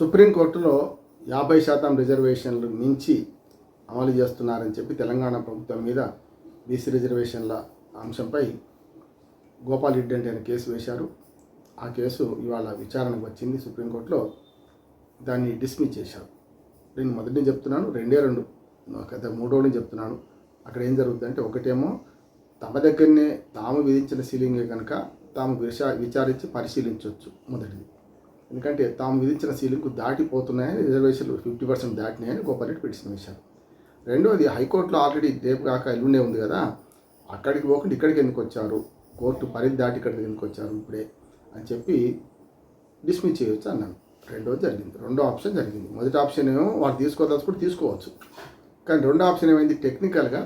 సుప్రీంకోర్టులో యాభై శాతం రిజర్వేషన్లు మించి అమలు చేస్తున్నారని చెప్పి తెలంగాణ ప్రభుత్వం మీద బీసీ రిజర్వేషన్ల అంశంపై గోపాల్ రెడ్డి అంటే ఆయన కేసు వేశారు. ఆ కేసు ఇవాళ విచారణకు వచ్చింది. సుప్రీంకోర్టులో దాన్ని డిస్మిస్ చేశారు. నేను మొదటి చెప్తున్నాను రెండే రెండు గత మూడోని చెప్తున్నాను. అక్కడ ఏం జరుగుతుందంటే ఒకటేమో తమ దగ్గరనే తాము విధించిన సీలింగే కనుక తాము విచా విచారించి పరిశీలించవచ్చు మొదటిది. ఎందుకంటే తాము విధించిన సీలింగ్కు దాటిపోతున్నాయని రిజర్వేషన్లు ఫిఫ్టీ పర్సెంట్ దాటినాయని గోపాలరెడ్డి పిటిషన్ వేశారు. రెండోది హైకోర్టులో ఆల్రెడీ రేపు కాక ఎల్లుండే ఉంది కదా అక్కడికి పోకుండా ఇక్కడికి ఎందుకు వచ్చారు? కోర్టు పరిధి దాటి ఇక్కడికి ఎందుకు వచ్చారు ఇప్పుడే అని చెప్పి డిస్మిస్ చేయొచ్చు అన్నాను. రెండోది జరిగింది. రెండో ఆప్షన్ జరిగింది. మొదటి ఆప్షన్ ఏమో వాళ్ళు తీసుకోదలుచుకుంటే తీసుకోవచ్చు. కానీ రెండో ఆప్షన్ ఏమైంది? టెక్నికల్గా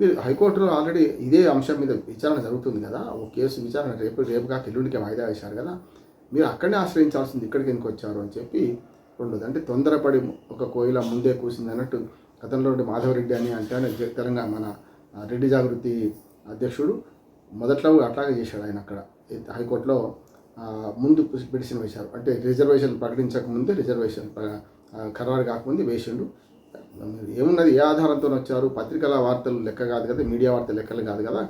మీరు హైకోర్టులో ఆల్రెడీ ఇదే అంశం మీద విచారణ జరుగుతుంది కదా. ఓ కేసు విచారణ రేపు రేపు కాక ఎల్లుండికి వాయిదా వేశారు కదా. మీరు అక్కడనే ఆశ్రయించాల్సింది ఇక్కడికి ఎందుకు వచ్చారు అని చెప్పి ఉండదు. అంటే తొందరపడి ఒక కోయిల ముందే కూసింది అన్నట్టు గతంలో మాధవరెడ్డి అని అంటే తెలంగాణ మన రెడ్డి జాగృతి అధ్యక్షుడు మొదట్లో అట్లాగే చేశాడు ఆయన అక్కడ. హైకోర్టులో ముందు పిటిషన్ వేశారు. అంటే రిజర్వేషన్ ప్రకటించక ముందే రిజర్వేషన్ ఖరారు కాకముందే వేసిండు. ఏమున్నది ఏ ఆధారంతో వచ్చారు? పత్రికల వార్తలు లెక్క కాదు కదా మీడియా వార్తలు లెక్కలు కాదు కదా.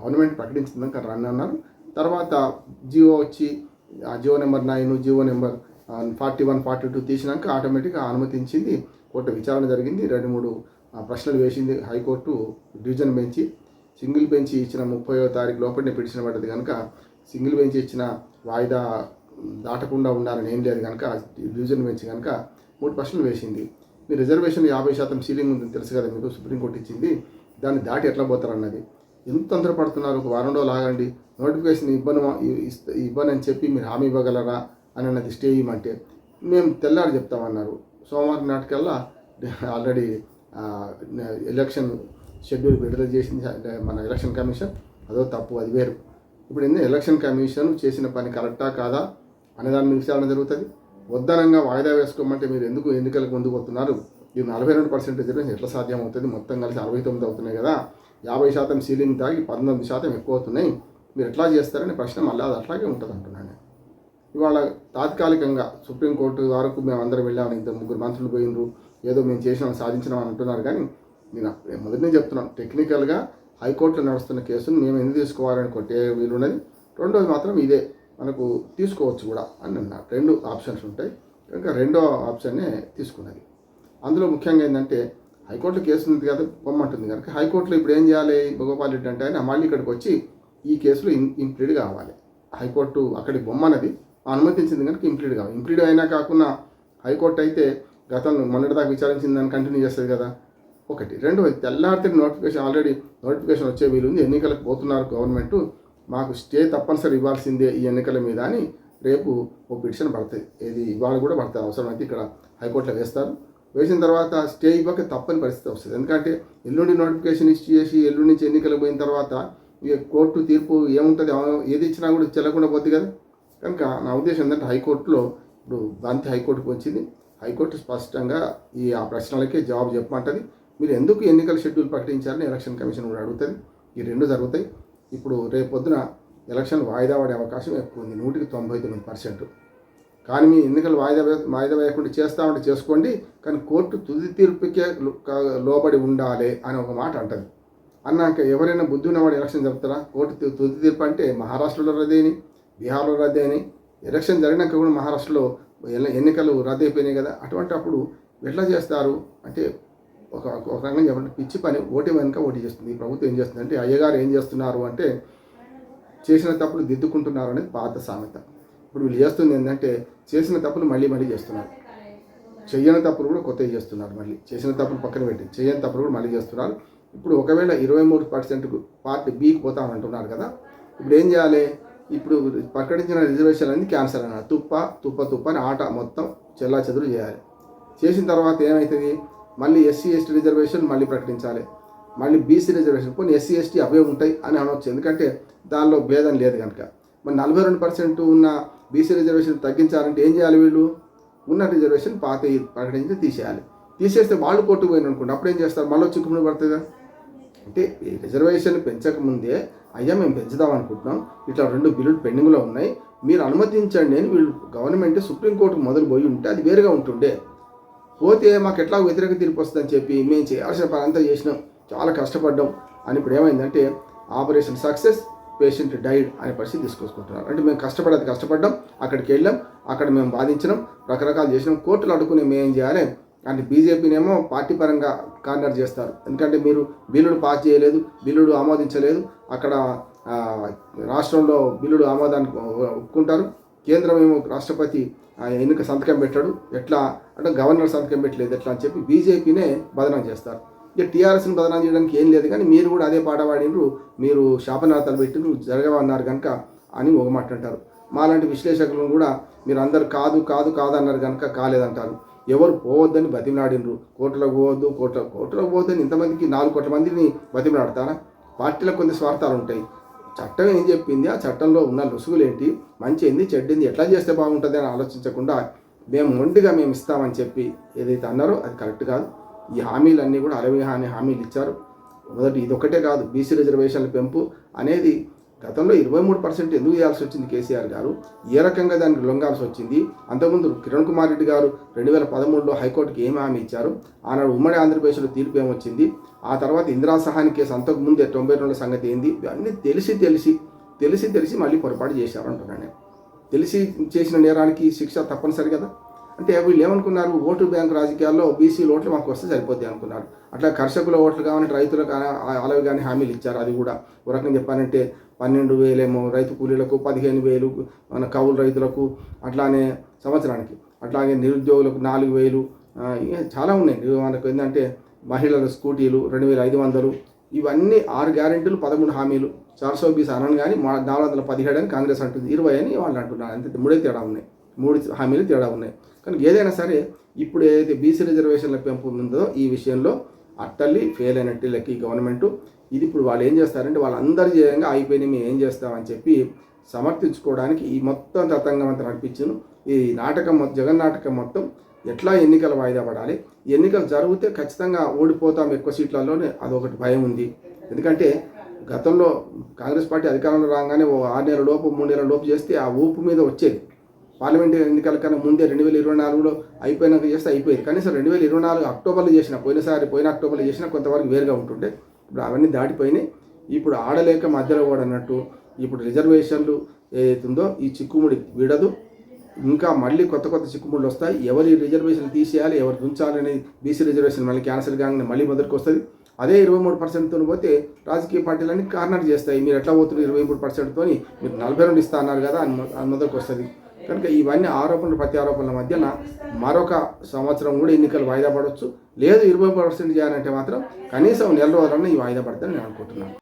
గవర్నమెంట్ ప్రకటించిందాక రన్ అన్నారు. తర్వాత జియో వచ్చి ఆ Jio number nine Jio number forty one forty two తీసినాక ఆటోమేటిక్గా అనుమతించింది. కోర్టు విచారణ జరిగింది. రెండు మూడు ప్రశ్నలు వేసింది high court division bench. Single bench ఇచ్చిన ముప్పైవ తారీఖు లోపలనే పిటిషన్ పడ్డది కనుక సింగిల్ బెంచ్ ఇచ్చిన వాయిదా దాటకుండా ఉండాలని ఏం లేదు కనుక డివిజన్ బెంచ్ కనుక మూడు ప్రశ్నలు వేసింది. మీ రిజర్వేషన్ యాభై శాతం సీలింగ్ ఉందని తెలుసు కదా మీకు సుప్రీంకోర్టు ఇచ్చింది. దాన్ని దాటి ఎట్లా పోతారన్నది. ఎంత తొందరపడుతున్నారు? ఒక వారం రోజులు ఆగండి. నోటిఫికేషన్ ఇవ్వను ఇస్త- అని చెప్పి మీరు హామీ ఇవ్వగలరా? అని అన్నది స్టే ఇవ్వమంటే మేము తెల్లారి చెప్తామన్నారు. సోమవారం నాటికల్లా ఆల్రెడీ ఎలక్షన్ షెడ్యూల్ విడుదల చేసింది. మన ఎలక్షన్ కమిషన్. అదో తప్పు అది వేరు. ఇప్పుడు ఏంది? ఎలక్షన్ కమిషన్ చేసిన పని కరెక్టా కాదా? అనే దాని విచారణ జరుగుతుంది. వద్దనంగా వాయిదా వేసుకోమంటే మీరు ఎందుకు ఎన్నికలకు ముందుకు వస్తున్నారు ఇది నలభై రెండు పర్సెంట్ రిజర్వేషన్ ఎట్లా సాధ్యం అవుతుంది మొత్తం కలిసి అరవై తొమ్మిది అవుతున్నాయి కదా. యాభై శాతం సీలింగ్ తాగి పంతొమ్మిది శాతం ఎక్కువ అవుతున్నాయి. మీరు ఎట్లా చేస్తారని ప్రశ్న మళ్ళీ అది అట్లాగే ఉంటుంది అంటున్నాను ఇవాళ తాత్కాలికంగా సుప్రీంకోర్టు వరకు మేము అందరం వెళ్ళాము ఇద్దరు ముగ్గురు మంత్రులు పోయినరు ఏదో మేము చేసినాం సాధించినాం అని అంటున్నారు కానీ నేను మొదటినే చెప్తున్నాను టెక్నికల్గా హైకోర్టులో నడుస్తున్న కేసును మేము ఎందుకు తీసుకోవాలని కొట్టే వీలున్నది రెండోది మాత్రం ఇదే మనకు తీసుకోవచ్చు కూడా అని అన్నారు. రెండు ఆప్షన్స్ ఉంటాయి. కనుక రెండో ఆప్షన్నే తీసుకున్నది. అందులో ముఖ్యంగా ఏంటంటే హైకోర్టులో కేసు ఉంది కదా పొమ్మంటుంది కనుక. హైకోర్టులో ఇప్పుడు ఏం చేయాలి? భగోపాల్ రెడ్డి అంటే ఆయన మళ్ళీ ఇక్కడికి వచ్చి ఈ కేసులో ఇన్ ఇంప్లీడ్ కావాలి. హైకోర్టు అక్కడికి బొమ్మనది అనుమతించింది కనుక ఇంప్లీడ్ కావాలి. ఇంప్లీడ్ అయినా కాకుండా హైకోర్టు అయితే గతంలో మొన్నటిదాకా విచారించిన దాన్ని కంటిన్యూ చేస్తుంది కదా. ఒకటి. రెండవది తెల్లారితే నోటిఫికేషన్ ఆల్రెడీ నోటిఫికేషన్ వచ్చే వీలుంది. ఎన్నికలకు పోతున్నారు గవర్నమెంట్. మాకు స్టే తప్పనిసరి ఇవ్వాల్సిందే ఈ ఎన్నికల మీద అని రేపు ఓ పిటిషన్ పడుతుంది ఇది ఇవాళ కూడా పడుతుంది అవసరమైతే ఇక్కడ హైకోర్టులో వేస్తారు. వేసిన తర్వాత స్టే ఇవ్వక తప్పని పరిస్థితి వస్తుంది. ఎందుకంటే ఎల్లుండి నోటిఫికేషన్ ఇష్యూ చేసి ఎల్లుండి నుంచి ఎన్నికలు పోయిన తర్వాత ఇక కోర్టు తీర్పు ఏముంటుంది? ఏది ఇచ్చినా కూడా చెల్లకుండా పోద్ది కదా? కనుక నా ఉద్దేశం ఏంటంటే హైకోర్టులో ఇప్పుడు బంతి హైకోర్టుకు వచ్చింది. హైకోర్టు స్పష్టంగా ఈ ఆ ప్రశ్నలకే జవాబు చెప్పమంటుంది. మీరు ఎందుకు ఎన్నికల షెడ్యూల్ ప్రకటించారని ఎలక్షన్ కమిషన్ కూడా అడుగుతుంది. ఈ రెండు జరుగుతాయి. ఇప్పుడు రేపు పొద్దున ఎలక్షన్ వాయిదా పడే అవకాశం ఎక్కువ ఉంది. నూటికి తొంభై తొమ్మిది పర్సెంట్. కానీ మీ ఎన్నికలు వాయిదా వాయిదా వేయకుండా చేస్తామంటే చేసుకోండి కానీ కోర్టు తుది తీర్పుకే లోబడి ఉండాలి అని ఒక మాట అంటది. అన్నాక ఎవరైనా బుద్ధి ఉన్నవాడు ఎలక్షన్ జరుపుతారా? కోర్టు తుది తీర్పు అంటే మహారాష్ట్రలో రద్దేని బీహార్లో రద్దేని ఎలక్షన్ జరిగినాక కూడా మహారాష్ట్రలో ఎన్నికలు రద్దయిపోయినాయి కదా అటువంటి అప్పుడు ఎట్లా చేస్తారు? అంటే ఒక ఒక రకంగా చెప్పండి పిచ్చి పని ఓటు వెనుక ఓటు చేస్తుంది. ప్రభుత్వం ఏం చేస్తుంది అంటే అయ్యగారు ఏం చేస్తున్నారు అంటే చేసిన తప్పుడు దిద్దుకుంటున్నారు అనేది పాత సామెత. ఇప్పుడు వీళ్ళు చేస్తుంది ఏంటంటే చేసిన తప్పులు మళ్ళీ మళ్ళీ చేస్తున్నారు. చెయ్యని తప్పులు కూడా కొత్తవి చేస్తున్నారు మళ్ళీ. చేసిన తప్పులు పక్కన పెట్టి చేయని తప్పులు కూడా మళ్ళీ చేస్తున్నారు. ఇప్పుడు ఒకవేళ ఇరవై మూడు పర్సెంట్కు పార్టీ బీకి పోతామంటున్నారు కదా ఇప్పుడు ఏం చేయాలి? ఇప్పుడు ప్రకటించిన రిజర్వేషన్ అనేది క్యాన్సల్ అన్నారు. తుప్ప తుప్ప తుప్ప అని ఆట మొత్తం చెల్లా చెదురు చేయాలి. చేసిన తర్వాత ఏమవుతుంది మళ్ళీ ఎస్సీ ఎస్టీ రిజర్వేషన్ మళ్ళీ ప్రకటించాలి. మళ్ళీ బీసీ రిజర్వేషన్. కొన్ని ఎస్సీ ఎస్టీ అవే ఉంటాయి అని అనవచ్చు ఎందుకంటే దానిలో భేదం లేదు కనుక. మరి నలభై రెండు పర్సెంట్ ఉన్న బీసీ రిజర్వేషన్ తగ్గించాలంటే ఏం చేయాలి వీళ్ళు? ఉన్న రిజర్వేషన్ పాత ప్రకటించి తీసేయాలి. తీసేస్తే వాళ్ళు కొట్టుకుపోయిన అనుకోండి అప్పుడు ఏం చేస్తారు? మళ్ళీ చిక్కుముడి పడుతుందా? అంటే ఈ రిజర్వేషన్ పెంచకముందే అయ్యా మేము పెంచుదాం అనుకుంటున్నాం. ఇట్లా రెండు బిల్లులు పెండింగ్లో ఉన్నాయి. మీరు అనుమతించండి అని వీళ్ళు గవర్నమెంట్ సుప్రీంకోర్టుకు మొదలు పోయి ఉంటే అది వేరుగా ఉంటుండే. పోతే మాకు ఎట్లా వ్యతిరేక తీర్పు వస్తుందని చెప్పి మేము చేయాల్సిన పని అంతా చేసినాం. చాలా కష్టపడ్డాం. అని ఇప్పుడు ఏమైందంటే ఆపరేషన్ సక్సెస్ పేషెంట్ డైడ్ అనే పరిస్థితి తీసుకొచ్చుకుంటున్నారు. అంటే మేము కష్టపడేది కష్టపడ్డాం అక్కడికి వెళ్ళాం అక్కడ మేము బాధించినాం రకరకాలు చేసినాం కోర్టులు అడుగుని మేము ఏం చేయాలి? అంటే బీజేపీనేమో పార్టీ పరంగా కార్నర్ చేస్తారు. ఎందుకంటే మీరు బిల్లుడు పాస్ చేయలేదు బిల్లుడు ఆమోదించలేదు అక్కడ రాష్ట్రంలో బిల్లుడు ఆమోదానికి ఒప్పుకుంటారు. కేంద్రం ఏమో రాష్ట్రపతి ఎన్నిక సంతకం పెట్టాడు. ఎట్లా? అంటే గవర్నర్ సంతకం పెట్టలేదు ఎట్లా అని చెప్పి బీజేపీనే బదనం చేస్తారు. ఇక టీఆర్ఎస్ని బదనాం చేయడానికి ఏం లేదు కానీ మీరు కూడా అదే పాట పాడినరు మీరు శాపనార్థాలు పెట్టినరు జరగవన్నారు కనుక అని ఒక మాట అంటారు. మాలాంటి విశ్లేషకులను కూడా మీరు అందరు కాదు కాదు కాదు అన్నారు కనుక కాలేదంటారు. ఎవరు పోవద్దని బతిమలాడినరు. కోట్లకు పోవద్దు కోట్ల కోట్లకు పోవద్దని ఇంతమందికి నాలుగు కోట్ల మందిని బతిమలాడతారా? పార్టీలకు కొన్ని స్వార్థాలు ఉంటాయి. చట్టం ఏం చెప్పింది? ఆ చట్టంలో ఉన్న రుసుగులేంటి? మంచి ఏంది చెడ్డింది? ఎట్లా చేస్తే బాగుంటుంది అని ఆలోచించకుండా మేము మొండిగా మేము ఇస్తామని చెప్పి ఏదైతే అన్నారో అది కరెక్ట్ కాదు. ఈ హామీలన్నీ కూడా అరవై హామీ హామీలు ఇచ్చారు. మొదటి ఇదొక్కటే కాదు బీసీ రిజర్వేషన్ల పెంపు అనేది గతంలో ఇరవై మూడు పర్సెంట్ ఎందుకు చేయాల్సి వచ్చింది కేసీఆర్ గారు? ఏ రకంగా దానికి లొంగాల్సి వచ్చింది? అంతకుముందు కిరణ్ కుమార్ రెడ్డి గారు రెండు వేల పదమూడులో హైకోర్టుకి ఏమి హామీ ఇచ్చారు? ఆనాడు ఉమ్మడి ఆంధ్రప్రదేశ్లో తీర్పు ఏమొచ్చింది ఆ తర్వాత ఇందిరా సహాని కేసు అంతకుముందే తొంభై రెండుల సంగతి ఏంది? ఇవన్నీ తెలిసి తెలిసి తెలిసి తెలిసి మళ్ళీ పొరపాటు చేశారు అంటున్నాను నేను. తెలిసి చేసిన నేరానికి శిక్ష తప్పనిసరి కదా? అంటే వీళ్ళు ఏమనుకున్నారు? ఓటు బ్యాంక్ రాజకీయాల్లో బీసీ ఓట్లు మాకు వస్తే సరిపోతాయి అనుకున్నారు. అట్లా కర్షకుల ఓట్లు కావాలంటే రైతులకు అలావి కానీ హామీలు ఇచ్చారు. అది కూడా ఒక రకంగా చెప్పాలంటే పన్నెండు వేలేమో రైతు కూలీలకు పదిహేను వేలు మన కౌలు రైతులకు అట్లానే సంవత్సరానికి. అట్లాగే నిరుద్యోగులకు నాలుగు వేలు చాలా ఉన్నాయి. మనకు ఏంటంటే మహిళల స్కూటీలు రెండు వేల ఐదు వందలు ఇవన్నీ ఆరు గ్యారెంటీలు పదమూడు హామీలు. చార్సో బీస్ అనను కానీ మా నాలుగు వందల పదిహేడు అని కాంగ్రెస్ అంటుంది. ఇరవై అని వాళ్ళు అంటున్నారు. అంతే. మూడే తేడా ఉన్నాయి. మూడు హామీలు తేడా ఉన్నాయి. కానీ ఏదైనా సరే ఇప్పుడు ఏదైతే బీసీ రిజర్వేషన్ల పెంపు ఉందో ఈ విషయంలో అట్టల్లి ఫెయిల్ అయినట్టు లెక్క ఈ గవర్నమెంట్ ఇది ఇప్పుడు వాళ్ళు ఏం చేస్తారంటే వాళ్ళందరి చేయంగా అయిపోయినాయి మేము ఏం చేస్తామని చెప్పి సమర్థించుకోవడానికి ఈ మొత్తం తతంగం అంతా నడిపించను. ఈ నాటకం మొత్తం జగన్ నాటకం మొత్తం ఎట్లా ఎన్నికలు వాయిదా పడాలి? ఎన్నికలు జరిగితే ఖచ్చితంగా ఓడిపోతాం ఎక్కువ సీట్లలోనే అదొకటి భయం ఉంది. ఎందుకంటే గతంలో కాంగ్రెస్ పార్టీ అధికారంలో రాగానే ఓ ఆరు నెలల లోపు మూడు నెలల లోపు చేస్తే ఆ ఊపు మీద వచ్చేది. పార్లమెంట్ ఎన్నికల కన్నా ముందే రెండు వేల ఇరవై నాలుగులో అయిపోయినాక చేస్తే అయిపోయింది. కనీసం రెండు వేల ఇరవై నాలుగు అక్టోబర్లో చేసిన పోయినసారి పోయిన అక్టోబర్లో చేసిన కొంతవరకు వేరుగా ఉంటుండే. ఇప్పుడు అవన్నీ దాటిపోయినాయి. ఇప్పుడు ఆడలేక మధ్యలో కూడా అన్నట్టు ఇప్పుడు రిజర్వేషన్లు ఏదైతుందో ఈ చిక్కుముడి విడదు. ఇంకా మళ్ళీ కొత్త కొత్త చిక్కుముళ్ళు వస్తాయి. ఎవరి రిజర్వేషన్ తీసేయాలి ఎవరు ఉంచాలని బీసీ రిజర్వేషన్ మళ్ళీ క్యాన్సిల్ కాగానే మళ్ళీ మొదటికి వస్తుంది అదే ఇరవై మూడు పర్సెంట్తో పోతే రాజకీయ పార్టీలన్నీ కార్నర్ చేస్తాయి. మీరు ఎట్లా పోతున్నారు? ఇరవై మూడు పర్సెంట్తో మీరు నలభై రెండు ఇస్తా అన్నారు కదా అని అని మొదటికి వస్తుంది కనుక ఇవన్నీ ఆరోపణలు ప్రతి ఆరోపణల మధ్యన మరొక సంవత్సరం కూడా ఎన్నికలు వాయిదా పడవచ్చు లేదు ఇరవై పర్సెంట్ చేయాలంటే మాత్రం కనీసం నెల రోజులన్నా ఈ వాయిదా పడతారని నేను అనుకుంటున్నాను.